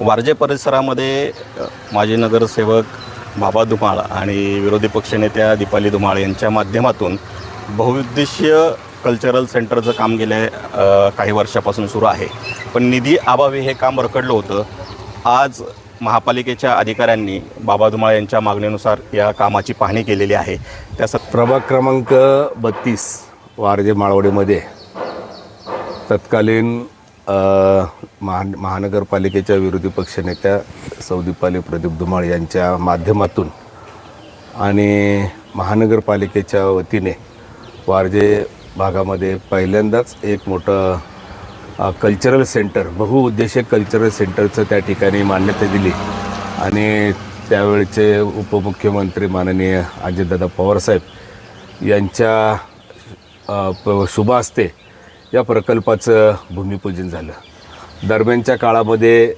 वारजे परिसरामध्ये माजी नगरसेवक बाबा धुमाळ आणि विरोधी पक्षनेत्या दीपाली धुमाळ यांच्या माध्यमातून बहुउद्देशीय कल्चरल सेंटरचं काम गेल्या काही वर्षापासून सुरू आहे. पण निधी अभावी हे काम रखडलं होतं. आज महापालिकेच्या अधिकाऱ्यांनी बाबा धुमाळ यांच्या मागणीनुसार या कामाची पाहणी केलेली आहे. त्या प्रभाग क्रमांक बत्तीस वारजे माळवडीमध्ये तत्कालीन महान महा महानगरपालिकेच्या विरोधी पक्षनेत्या सौदीपाली प्रदीप धुमाळ यांच्या माध्यमातून आणि महानगरपालिकेच्या वतीने वारजे भागामध्ये पहिल्यांदाच एक मोठं कल्चरल सेंटर बहुउद्देशीय कल्चरल सेंटरचं त्या ठिकाणी मान्यता दिली. आणि त्यावेळचे उपमुख्यमंत्री माननीय अजितदादा पवारसाहेब यांच्या प- शुभ हस्ते या प्रकल्पाचं भूमिपूजन झालं. दरम्यानच्या काळामध्ये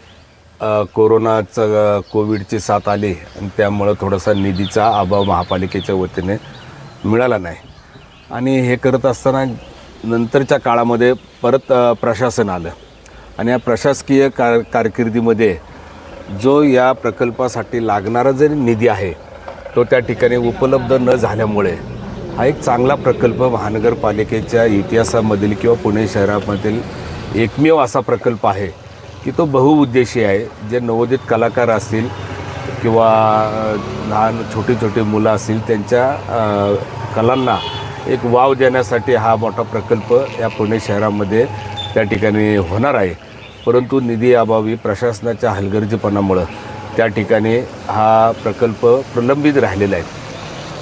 कोरोनाचं कोविडची साथ आली आणि त्यामुळं थोडासा निधीचा अभाव महापालिकेच्या वतीने मिळाला नाही. आणि हे करत असताना नंतरच्या काळामध्ये परत प्रशासन आलं. आणि या प्रशासकीय कार कारकिर्दीमध्ये जो या प्रकल्पासाठी लागणारा जरी निधी आहे तो त्या ठिकाणी उपलब्ध न झाल्यामुळे हा एक चांगला प्रकल्प महानगरपालिकेच्या इतिहासामधील किंवा पुणे शहरामधील एकमेव असा प्रकल्प आहे की तो बहुउद्देशीय आहे. जे नवोदित कलाकार असतील किंवा लहान छोटी छोटी मुलं असतील त्यांच्या कलांना एक वाव देण्यासाठी हा मोठा प्रकल्प या पुणे शहरामध्ये त्या ठिकाणी होणार आहे. परंतु निधी अभावी प्रशासनाच्या हलगर्जीपणामुळं त्या ठिकाणी हा प्रकल्प प्रलंबित राहिलेला आहे.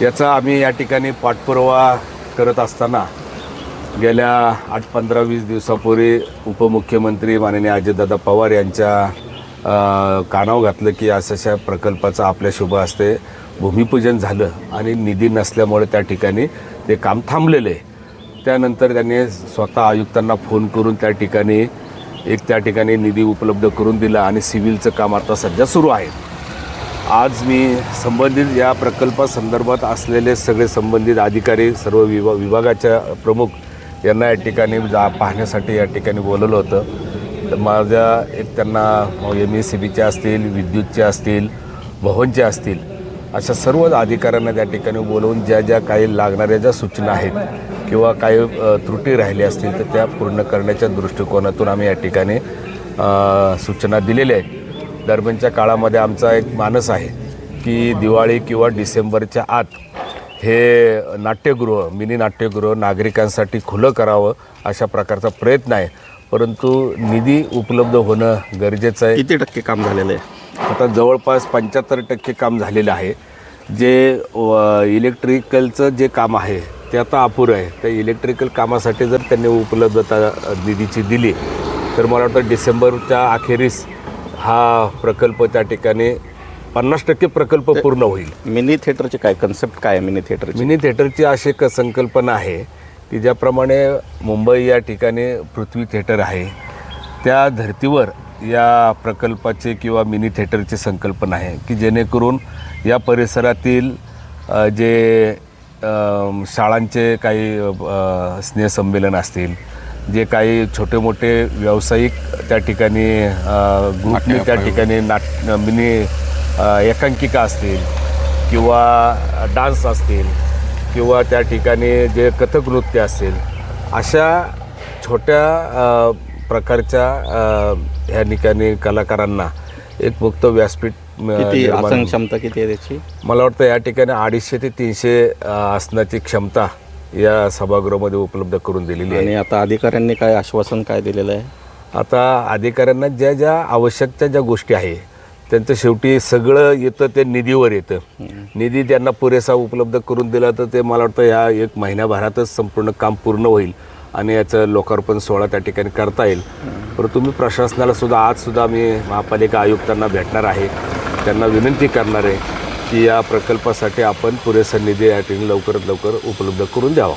याचा आम्ही या ठिकाणी पाठपुरावा करत असताना गेल्या आठ पंधरा वीस दिवसापूर्वी उपमुख्यमंत्री माननीय अजितदादा पवार यांच्या कानाव घातलं की अशा प्रकल्पाचं आपल्या शुभ असते भूमिपूजन झालं आणि निधी नसल्यामुळे त्या ठिकाणी ते काम थांबलेलं. आहे त्यानंतर त्यांनी स्वतः आयुक्तांना फोन करून त्या ठिकाणी एक त्या ठिकाणी निधी उपलब्ध करून दिला आणि सिव्हिलचं काम आता सध्या सुरू आहे. आज मी संबंधित या प्रकल्पासंदर्भात असलेले सगळे संबंधित अधिकारी सर्व विभा विभागाच्या प्रमुख यांना या ठिकाणी जा पाहण्यासाठी या ठिकाणी बोलवलं होतं. तर माझ्या एक त्यांना एम एस सी बीचे असतील विद्युतचे असतील भवनचे असतील अशा सर्व अधिकाऱ्यांना त्या ठिकाणी बोलवून ज्या ज्या काही लागणाऱ्या ज्या सूचना आहेत किंवा काही त्रुटी राहिल्या असतील तर त्या पूर्ण करण्याच्या दृष्टिकोनातून आम्ही या ठिकाणी सूचना दिलेल्या आहेत. दरम्यानच्या काळामध्ये आमचा एक मानस आहे की दिवाळी किंवा डिसेंबरच्या आत हे नाट्यगृह मिनी नाट्यगृह नागरिकांसाठी खुलं करावं अशा प्रकारचा प्रयत्न आहे. परंतु निधी उपलब्ध होणं गरजेचं आहे. किती टक्के काम झालेलं आहे? आता जवळपास पंच्याहत्तर टक्के काम झालेलं आहे. जे इलेक्ट्रिकलचं जे काम आहे ते आता अपुरं आहे. त्या इलेक्ट्रिकल कामासाठी जर त्यांनी उपलब्धता निधीची दिली तर मला वाटतं डिसेंबरच्या अखेरीस हा प्रकल्प त्या ठिकाणी पन्नास टक्के प्रकल्प पूर्ण होईल. मिनी थिएटरची काय कन्सेप्ट काय मिनी थिएटरची? मिनी थिएटरची अशी एक संकल्पना आहे की ज्याप्रमाणे मुंबई या ठिकाणी पृथ्वी थिएटर आहे त्या धर्तीवर या प्रकल्पाचे किंवा मिनी थिएटरची संकल्पना आहे की जेणेकरून या परिसरातील जे शाळांचे काही स्नेहसंमेलन असतील जे काही छोटे मोठे व्यावसायिक त्या ठिकाणी ग्रुपने त्या ठिकाणी नाट मिनी एकांकिका असतील किंवा डान्स असतील किंवा त्या ठिकाणी जे कथक नृत्य असेल अशा छोट्या प्रकारच्या ह्या ठिकाणी कलाकारांना एक मुक्त व्यासपीठ क्षमता किती आहे त्याची? मला वाटतं या ठिकाणी अडीचशे ते तीनशे अ, आसनाची क्षमता या सभागृहामध्ये उपलब्ध करून दिलेली आहे. आणि आता अधिकाऱ्यांनी काय आश्वासन काय दिलेलं आहे? आता अधिकाऱ्यांना ज्या ज्या आवश्यकता ज्या गोष्टी आहे त्यांचं शेवटी सगळं येतं ते निधीवर येतं. निधी त्यांना पुरेसा उपलब्ध करून दिला तर ते मला वाटतं या एक महिन्याभरातच संपूर्ण काम पूर्ण होईल आणि याचं लोकार्पण सोहळा त्या ठिकाणी करता येईल. परंतु मी प्रशासनाला सुद्धा आज सुद्धा मी महापालिका आयुक्तांना भेटणार आहे. त्यांना विनंती करणार आहे की या प्रकल्पासाठी आपण पुरेसा निधी या ठिकाणी लवकरात लवकर उपलब्ध करून द्यावा.